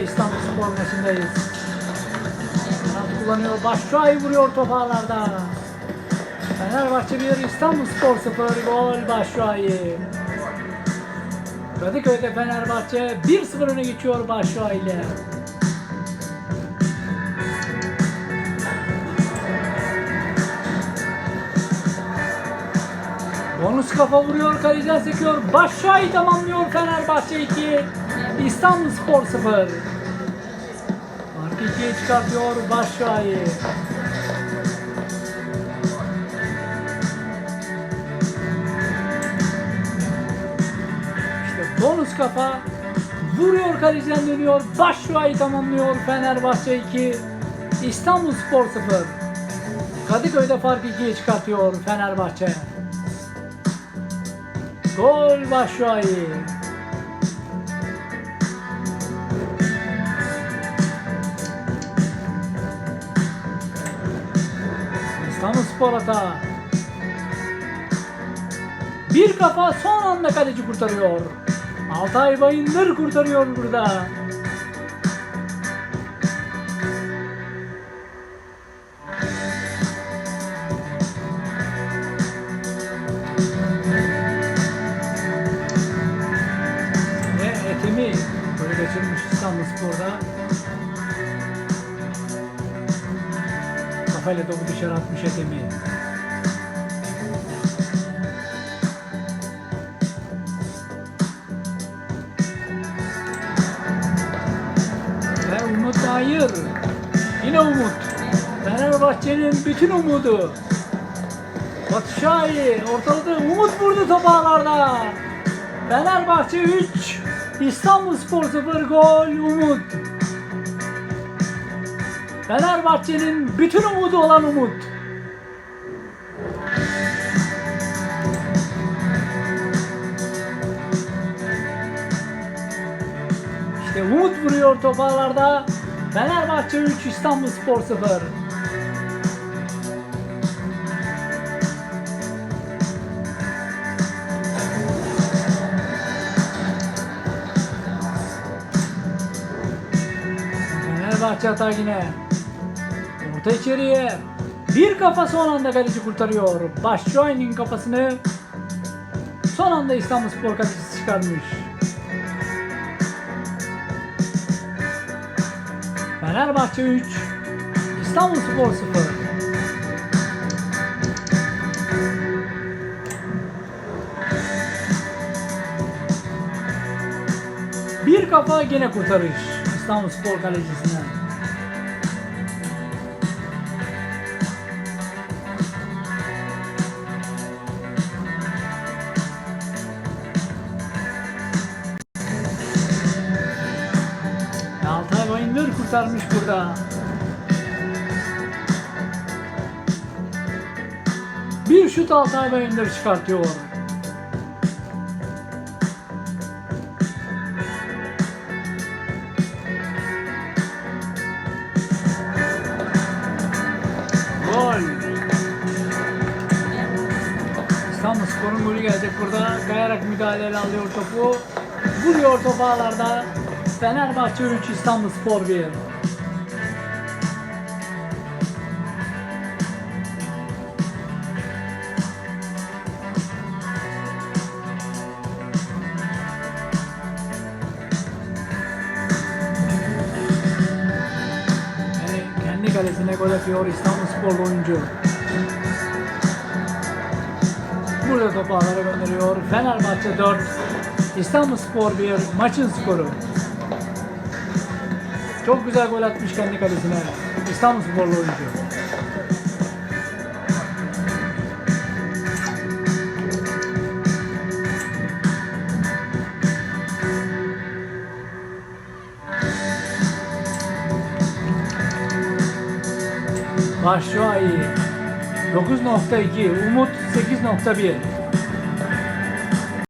İstanbul Spor maçındayız. Kanat kullanıyor. Başşuay vuruyor top ağlarda. Fenerbahçe 1, İstanbul Spor 0. Gol Başşuay'ı. Kadıköy'de Fenerbahçe 1-0 öne geçiyor Başşuay ile. Bonus kafa vuruyor, kaleden sekiyor. Başşuay tamamlıyor Fenerbahçe 2. İstanbul Spor 0. Farkı 2'ye çıkartıyor Başşuay'ı. İşte bonus kafa vuruyor kaleciden dönüyor. Başşuay'ı tamamlıyor Fenerbahçe 2. İstanbul Spor 0. Kadıköy'de farkı 2'ye çıkartıyor Fenerbahçe. Gol Başşuay'ı. Spor hata. Bir kafa son anda kaleci kurtarıyor. Altay Bayındır kurtarıyor burada. Ve Etemi böyle geçirmiş İstanbul Spor'da. Kafayla topu dışarı atmış Etemi. Ve Umut Hayır. Yine Umut. Fenerbahçe'nin bütün umudu. Batu Şahin ortaladı. Umut vurdu top ağlarda. Fenerbahçe 3. İstanbul Spor 0 gol Umut. Fenerbahçe'nin bütün umudu olan Umut. İşte Umut vuruyor top ağlarda. Fenerbahçe 3 İstanbul Spor 0. Fenerbahçe atar yine. Orta içeriye. Bir kafa son anda kaleci kurtarıyor. Başşuay'ın kafasını son anda İstanbul Spor kalecisi çıkarmış. Fenerbahçe 3, İstanbul Spor 0. Bir kafa gene kurtarış İstanbul Spor kalecisinden. Bayındır kurtarmış burada. Bir şut Altay Bayındır çıkartıyor. Gol. İstanbul Spor'un golü gelecek burada. Kayarak müdahaleyle alıyor topu. Vuruyor topu ağlarda. Fenerbahçe 3 İstanbul Spor 1. Yani kendi kalesine gol atıyor İstanbul Spor oyuncu. Burada topu gönderiyor. Fenerbahçe 4, İstanbul Spor 1 maçın skoru. Çok güzel gol atmış kendi kalesine. İstanbul Sporlu oyuncu. Başşuayi 9.2, Umut 8.1.